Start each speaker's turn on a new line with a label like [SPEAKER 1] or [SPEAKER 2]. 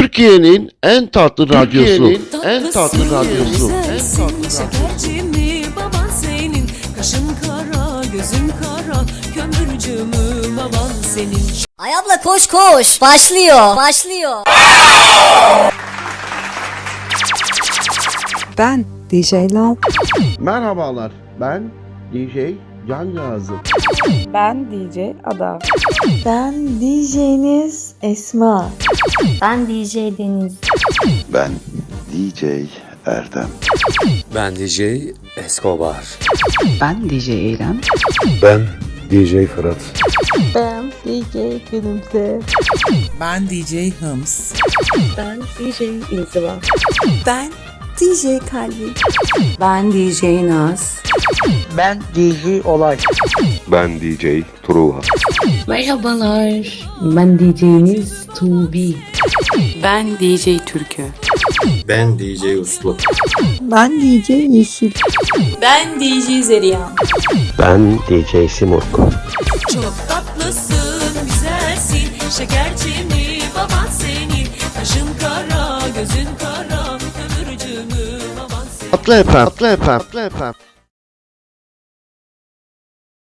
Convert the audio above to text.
[SPEAKER 1] Türkiye'nin en tatlı radyosu. En tatlı radyosu. En tatlı radyosu.
[SPEAKER 2] Baban senin? Kaşın kara, gözün kara, kömürcü mü baban senin?
[SPEAKER 3] Ay abla koş koş. Başlıyor. Başlıyor.
[SPEAKER 4] Ben DJ Lal.
[SPEAKER 1] Merhabalar. Ben DJ Can Yazım.
[SPEAKER 4] Ben DJ Ada.
[SPEAKER 5] Ben DJ'niz Esma.
[SPEAKER 6] Ben DJ Deniz.
[SPEAKER 7] Ben DJ Erdem.
[SPEAKER 8] Ben DJ Escobar.
[SPEAKER 9] Ben DJ Eylem.
[SPEAKER 8] Ben DJ Fırat.
[SPEAKER 5] Ben DJ Gülümse.
[SPEAKER 10] Ben DJ Hıms.
[SPEAKER 6] Ben DJ İnziva.
[SPEAKER 5] Ben DJ Kalbi.
[SPEAKER 9] Ben DJ Naz.
[SPEAKER 10] Ben DJ Olay.
[SPEAKER 7] Ben DJ Truha.
[SPEAKER 6] Merhabalar. Ben DJ'niz Tuğbi.
[SPEAKER 9] Ben DJ Türkü.
[SPEAKER 8] Ben DJ Uslu.
[SPEAKER 5] Ben DJ Yeşil.
[SPEAKER 2] Ben DJ Zeriyan.
[SPEAKER 8] Ben DJ Simurg.
[SPEAKER 2] Çok tatlısın, güzelsin, şekerci mi baban senin? Kaşın kara, gözün kara, kömürcü mü baban senin?
[SPEAKER 1] Atla efendim. Atla efendim. Atla efendim.